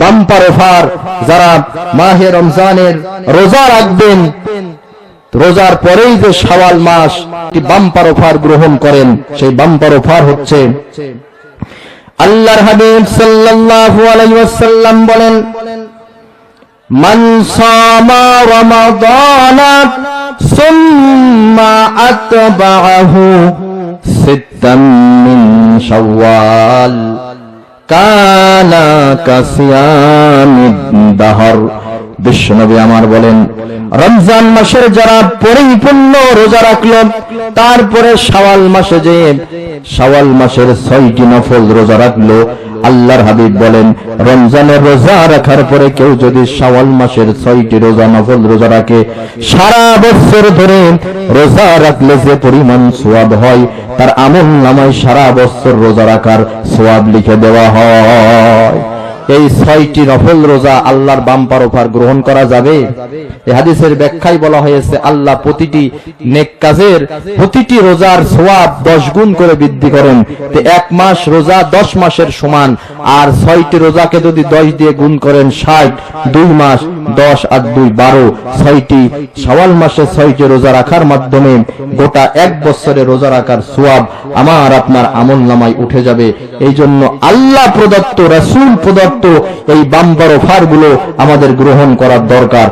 Bumper offer যারা মাহে রমজানের রোজা রাখবেন, রোজার পরেই যে সওয়াল মাস বাম্পার অফার গ্রহণ করেন, সেই বাম্পার অফার হচ্ছে আল্লাহর হাবিব সাল্লাল্লাহু আলাইহি ওয়াসাল্লাম বলেন, মান সামা রমাদানা সুম্মা আতবাহু সিত্তাম মিন শাওয়াল। কানা কাসিয়ামিদ দাহর বিশ্বনবী আমার বলেন, রমজান মাসের যারা পরিপূর্ণ রোজা রাখল, তারপরে শাওয়াল মাসে যে শাওয়াল মাসের ছয়টি নফল রোজা রাখল, আল্লাহর হাবিব বলেন রমজানের রোজা রাখার পরে কেউ যদি শাওয়াল মাসের ছয়টি রোজা নফল রোজা রাখে, সারা বছর ধরে রোজা রাখলে যে পরিমাণ সোয়াব হয়, তার আমল নামায় সারা বছর রোজা রাখার সোয়াব লিখে দেওয়া হয়। এই ছয়টি নফল রোজা আল্লাহর বাম্পার ওপার গ্রহণ করা যাবে। এই হাদিসের ব্যাখ্যায় বলা হয়েছে, আল্লাহ প্রতিটি নেক কাজের প্রতিটি রোজার সোয়াব দশ গুণ করে বৃদ্ধি করেন। এক মাস রোজা দশ মাসের সমান, আর ছয়টি রোজাকে যদি দশ দিয়ে গুণ করেন ষাট, দুই মাস দশ আর দুই বারো। ছয়টি সওয়াল মাসে ছয়টি রোজা রাখার মাধ্যমে গোটা এক বছরে রোজা রাখার সোয়াব আমার, আপনার আমল নামায় উঠে যাবে। এই জন্য আল্লাহ প্রদত্ত, রাসূল প্রদত্ত এই বাম্বার অফার আমাদের গ্রহণ করার দরকার।